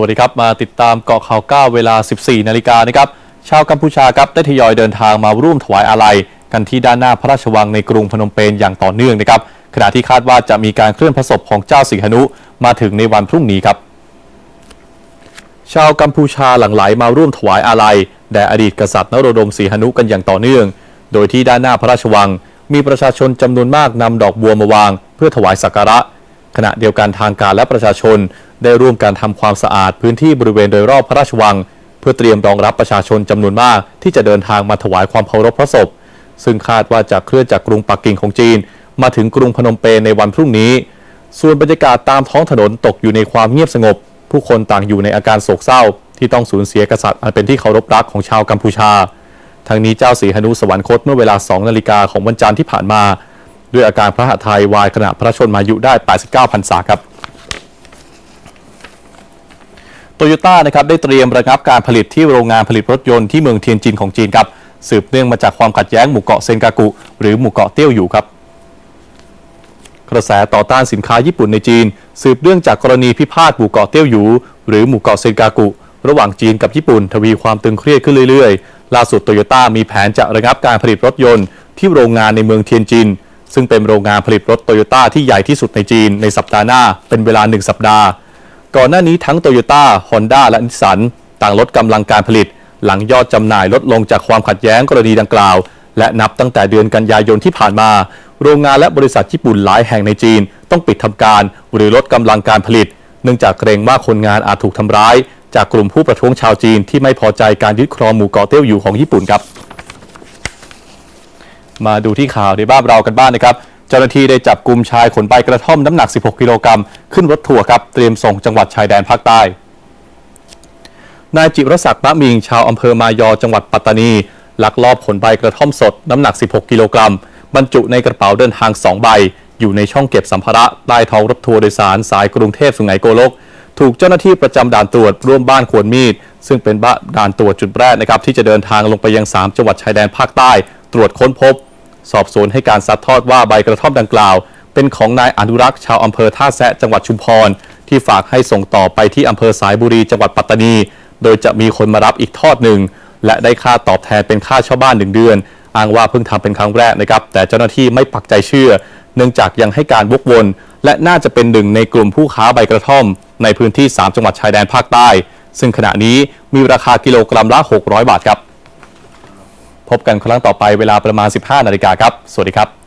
วัสดีครับ มาติดตามเกาะข่าวก้าเวลา 14 นาฬิกานะครับ ชาวกัมพูชาครับได้ทยอยเดินทางมาร่วมถวายอาลัย กันที่ด้านหน้าพระราชวังในกรุงพนมเปญอย่างต่อเนื่องนะครับ ขณะที่คาดว่าจะมีการเคลื่อนพระศพของเจ้าสิงหนุมาถึงในวันพรุ่งนี้ครับ ชาวกัมพูชาหลั่งไหลมาร่วมถวายอาลัยแด่อดีตกษัตริย์นโรดมศรีหนุกันอย่างต่อเนื่อง โดยที่ด้านหน้าพระราชวัง มีประชาชนจำนวนมากนำดอกบัวมาวาง เพื่อถวายสักการะ ขณะเดียวกันทางการและประชาชน ได้ร่วมการทำความสะอาดพื้นที่บริเวณโดยรอบพระราชวัง เพื่อเตรียมรองรับประชาชนจำนวนมาก ที่จะเดินทางมาถวายความเคารพพระศพ ซึ่งคาดว่าจะเคลื่อนจากกรุงปักกิ่งของจีน มาถึงกรุงพนมเปญในวันพรุ่งนี้ ส่วนบรรยากาศตามท้องถนนตกอยู่ในความเงียบสงบ ผู้คนต่างอยู่ในอาการโศกเศร้า ที่ต้องสูญเสียกษัตริย์อันเป็นที่เคารพรักของชาวกัมพูชาทั้งนี้เจ้าสีหนุสวรรคตเมื่อเวลา 2 นาฬิกาของวันจันทร์ที่ผ่านมา ด้วยอาการพระหฤทัยวายขณะพระชนมายุได้ 89พรรษาครับโตโยต้านะครับได้เตรียมระงับการผลิตที่โรงงานผลิตรถยนต์ที่เมืองเทียนจินของจีนครับ สืบเนื่องมาจากความขัดแย้งหมู่เกาะเซนกากุ หรือหมู่เกาะเตี้ยวอยู่ครับ กระแสต่อต้านสินค้าญี่ปุ่นในจีน สืบเนื่องจากกรณีพิพาทหมู่เกาะเตี้ยวหยูหรือหมู่เกาะเซนกากุ ระหว่างจีนกับญี่ปุ่น ทวีความตึงเครียดขึ้นเรื่อยๆ ล่าสุดโตโยต้ามีแผนจะระงับการผลิตรถยนต์ที่โรงงานในเมืองเทียนจิน ซึ่งเป็นโรงงานผลิตรถโตโยต้าที่ใหญ่ที่สุดในจีนในสัปดาห์หน้าเป็นเวลาหนึ่งสัปดาห์ ก่อนหน้านี้ทั้งโตโยต้าฮอนด้าและนิสสันต่างลดกำลังการผลิต หลังยอดจำหน่ายลดลงจากความขัดแย้งกรณีดังกล่าว และนับตั้งแต่เดือนกันยายนที่ผ่านมา โรงงานและบริษัทญี่ปุ่นหลายแห่งในจีน ต้องปิดทำการหรือลดกำลังการผลิต เนื่องจากเกรงว่าคนงานอาจถูกทำร้าย จากกลุ่มผู้ประท้วงชาวจีนที่ไม่พอใจการยึดครองหมู่เกาะเตี้ยวอยู่ของญี่ปุ่นครับ มาดูที่ข่าวในบ้านเรากันบ้างนะครับ เจ้าหน้าที่ได้จับกลุ่มชายขนใบกระท่อมน้ำหนัก 16 กิโลกรัมขึ้นรถทัวร์ครับ เตรียมส่งจังหวัดชายแดนภาคใต้ นายจิรศักดิ์มะมิง ชาวอำเภอมายอจังหวัดปัตตานี ลักลอบขนใบกระท่อมสดน้ำหนัก 16 กิโลกรัม บรรจุในกระเป๋าเดินทาง 2 ใบ อยู่ในช่องเก็บสัมภาระใต้ท้องรถทัวร์โดยสารสายกรุงเทพสุไหงโกลกถูกเจ้าหน้าที่ประจำด่านตรวจร่วมบ้านขวนมีด ซึ่งเป็นบ้านด่านตรวจจุดแรกนะครับที่จะเดินทางลงไปยัง 3 จังหวัดชายแดนภาคใต้ ตรวจค้นพบ สอบสวนให้การซัดทอดว่าใบกระท่อมดังกล่าว เป็นของนายอนุรักษ์ชาวอำเภอท่าแซะจังหวัดชุมพร ที่ฝากให้ส่งต่อไปที่อำเภอสายบุรีจังหวัดปัตตานี โดยจะมีคนมารับอีกทอดหนึ่ง และได้ค่าตอบแทนเป็นค่าเช่าบ้านหนึ่งเดือน อ้างว่าเพิ่งทำเป็นครั้งแรกนะครับ แต่เจ้าหน้าที่ไม่ปักใจเชื่อ เนื่องจากยังให้การวกวน และน่าจะเป็นหนึ่งในกลุ่มผู้ค้าใบกระท่อม ในพื้นที่ 3 จังหวัดชายแดนภาคใต้ ซึ่งขณะนี้มีราคากิโลกรัมละ 600 บาทครับ พบกันครั้งต่อไปเวลาประมาณ 15 นาฬิกาครับ สวัสดีครับ